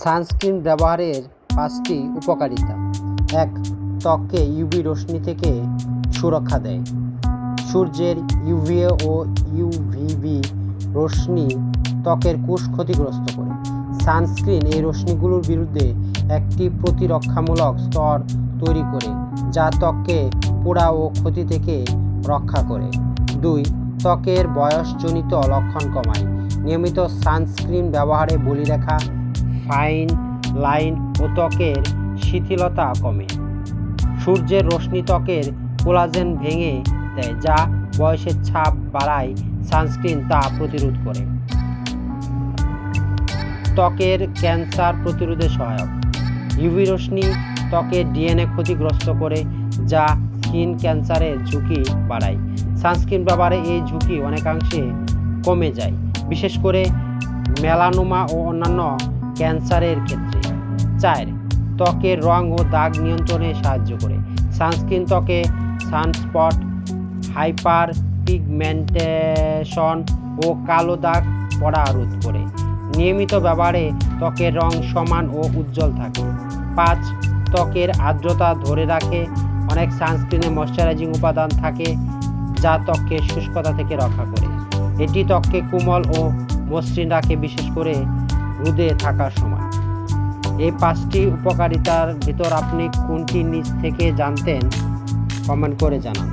Sunscreen ব্যবহারের পাঁচটি উপকারিতা। এক, ত্বককে ইউভি রশ্মি থেকে সুরক্ষা দেয়। সূর্যের ইউভিএ ও ইউভিবি রশ্মি ত্বকের কোষ ক্ষতিগ্রস্ত করে। সানস্ক্রিন এই রশ্মিগুলোর বিরুদ্ধে একটি প্রতিরক্ষামূলক স্তর তৈরি করে, যা ত্বককে পোড়া ও ক্ষতি থেকে রক্ষা করে। দুই, ত্বকের বয়সজনিত লক্ষণ কমায়। নিয়মিত সানস্ক্রিন ব্যবহারে বলিরেখা ফাইন লাইন ও ত্বকের শিথিলতা কমে। সূর্যের রশ্মি ত্বকের কোলাজেন ভেঙে দেয়, যা বয়সের ছাপ বাড়ায় সানস্ক্রিন তা প্রতিরোধ করে। ত্বকের ক্যান্সার প্রতিরোধে সহায়ক। ইউভি রশ্মি ত্বকের ডিএনএ ক্ষতিগ্রস্ত করে, যা স্কিন ক্যান্সারের ঝুঁকি বাড়ায়। সানস্ক্রিন ব্যবহারে এই ঝুঁকি অনেকাংশে কমে যায়। বিশেষ করে মেলানোমা ও অন্যান্য ক্যান্সারের ক্ষেত্রে। চার, ত্বকের রং ও দাগ নিয়ন্ত্রণে সাহায্য করে। সানস্ক্রিন ত্বকে সানস্পট হাইপার পিগমেন্টেশন ও কালো দাগ পড়া রোধ করে। নিয়মিত ব্যবহারে ত্বকের রং সমান ও উজ্জ্বল থাকে। পাঁচ, ত্বকের আর্দ্রতা ধরে রাখে। অনেক সানস্ক্রিনে ময়শ্চারাইজিং উপাদান থাকে যা ত্বককে শুষ্কতা থেকে রক্ষা করে। এটি ত্বককে কোমল ও মসৃণ রাখে, বিশেষ করে রোদে থাকার সময়। এই পাঁচটি উপকারিতার ভিতর আপনি কোনটি নিজ থেকে জানতেন কমেন্ট করে জানান।